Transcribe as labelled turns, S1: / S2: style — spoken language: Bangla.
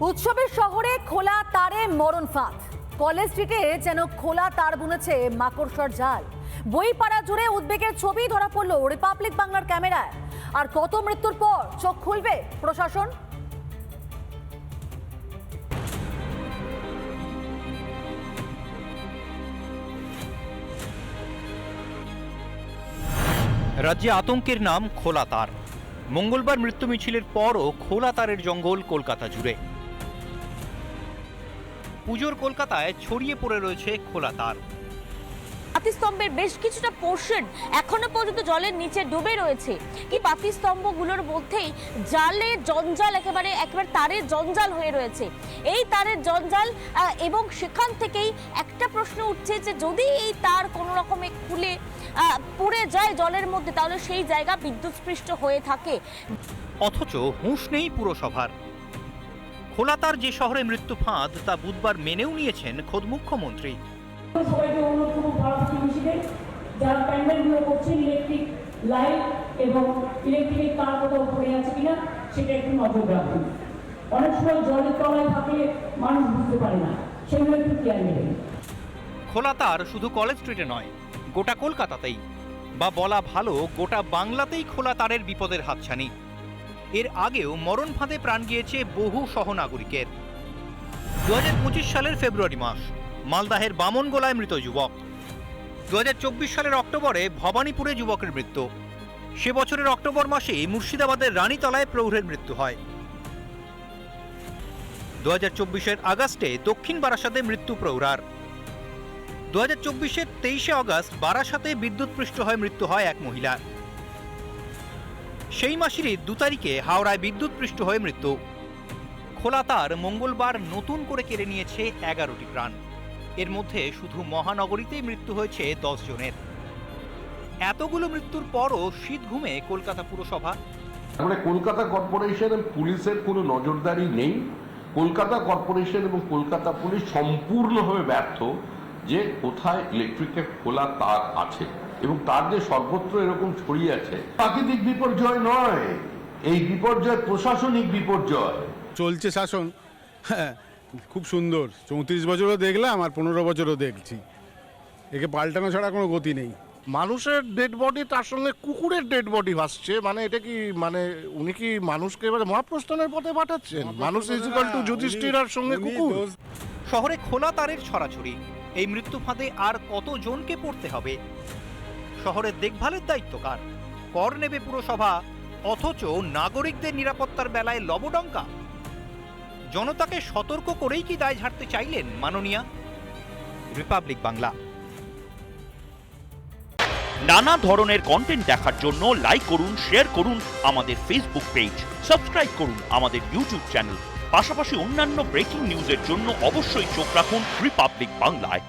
S1: উৎসবের শহরে খোলা তারে মরণ ফাঁদ। কলেজ স্ট্রিটে যেন খোলা তার বুনেছে মাকড়সার জাল। বইপাড়া জুড়ে উদ্বেগের ছবি ধরা পড়ল রিপাবলিক বাংলার ক্যামেরায়। আর কত মৃত্যুর পর চোখ খুলবে প্রশাসন?
S2: রাজ্যে আতঙ্কের নাম খোলা তার। মঙ্গলবার মৃত্যু মিছিলের পরও খোলা তারের জঙ্গল কলকাতা জুড়ে। পুজোর কলকাতায় ছড়িয়ে পড়ে রয়েছে খোলা তার।
S3: পাতিস্তম্ভের বেশ কিছুটা পোর্শন এখনও পর্যন্ত জলের নিচে ডুবে রয়েছে। কি পাতিস্তম্ভগুলোর মধ্যেই জালে জঞ্জাল একেবারে একেবারে তারের জঞ্জাল হয়ে রয়েছে। এই তারের জঞ্জাল এবং সেখান থেকেই একটা প্রশ্ন উঠছে যে যদি এই তার কোনো রকমে খুলে পড়ে যায় জলের মধ্যে তাহলে সেই জায়গা বিদ্যুৎস্পৃষ্ট হয়ে থাকে।
S2: অথচ হুঁশ নেই পুরসভার। খোলা তার যে শহরে মৃত্যু ফাঁদ তা বুধবার মেনেও নিয়েছেন খোদ মুখ্যমন্ত্রী।
S4: সবাইকে অনুরোধ করব ভারতীয় মিশিদের যারা প্যান্ডেলগুলো করছেন ইলেকট্রিক লাইট এবং ইলেকট্রিকের তার কোথাও পড়ে আছে কিনা সেটা একটু নজর রাখুন। অনেক সময় জলের তলায় থাকলে মানুষ বুঝতে পারে না সেগুলো একটু খেয়াল নেবেন
S2: খোলা তার শুধু কলেজ স্ট্রিটে নয় গোটা কলকাতাতেই। বা বলা ভালো গোটা বাংলাতেই খোলা তারের বিপদের হাতছানি। এর আগেও মরণ ফাঁদে প্রাণ গিয়েছে বহু সহনাগরিকের। দুহাজার পঁচিশ সালের ফেব্রুয়ারি মাস, মালদাহের বামনগোলায় মৃত যুবক। দুহাজার চব্বিশ সালের অক্টোবরে ভবানীপুরে যুবকের মৃত্যু। সে বছরের অক্টোবর মাসেই মুর্শিদাবাদের রানীতলায় প্রৌঢ়ের মৃত্যু হয়। দু হাজার চব্বিশের আগস্টে দক্ষিণ বারাসাতে মৃত্যু প্রৌঢ়ার। দু হাজার চব্বিশের তেইশে অগস্ট বারাসাতে বিদ্যুৎপৃষ্ট হয়ে মৃত্যু হয় এক মহিলার। সেই মাসেরই দু তারিখে হাওড়ায় বিদ্যুৎপৃষ্ট হয়ে মৃত্যু। খোলা তার মঙ্গলবার নতুন করে কেড়ে নিয়েছে এগারোটি প্রাণ। এর মধ্যে শুধু মহানগরীতেই মৃত্যু হয়েছে দশ জনের। এতগুলো মৃত্যুর পরও শীত ঘুমে কলকাতা পুরসভা।
S5: মানে কলকাতা কর্পোরেশন পুলিশের কোনো নজরদারি নেই। কলকাতা কর্পোরেশন এবং কলকাতা পুলিশ সম্পূর্ণভাবে ব্যর্থ যে কোথায় ইলেকট্রিকের খোলা তার আছে। এবং তার যে সর্বত্র এরকম ছড়িয়ে আছে প্রাকৃতিক বিপর্যয় নয় এই বিপর্যয় প্রশাসনিক বিপর্যয়।
S6: চলছে শাসন। হ্যাঁ খুব সুন্দর। চৌত্রিশ বছরও দেখলাম আর পনেরো বছরও দেখছি। একে পাল্টানো ছাড়া কোনো গতি নেই।
S7: মানুষের ডেড বডি তার সঙ্গে কুকুরের ডেড বডি ভাসছে। মানে এটা কি মানে উনি কি মানুষকে এবারে মহাপ্রস্থানের পথে পাঠাচ্ছেন? মানুষ ইজিক্যাল টু যুধিষ্ঠিরার সঙ্গে কুকুর?
S2: শহরে খোলা তারের ছড়াছড়ি। এই মৃত্যু ফাঁদে আর কত জনকে পড়তে হবে? শহরের দেখভালের দায়িত্ব কার? কর নেবে পুরসভা, অথচ নাগরিকদের নিরাপত্তার বেলায় লবডঙ্কা। জনতাকে সতর্ক করেই কি দায় ঝাড়তে চাইলেন মাননীয়া? রিপাবলিক বাংলা।
S8: নানা ধরনের কন্টেন্ট দেখার জন্য লাইক করুন শেয়ার করুন আমাদের ফেসবুক পেজ সাবস্ক্রাইব করুন আমাদের ইউটিউব চ্যানেল পাশাপাশি অন্যান্য ব্রেকিং নিউজের জন্য অবশ্যই চোখ রাখুন রিপাবলিক বাংলায়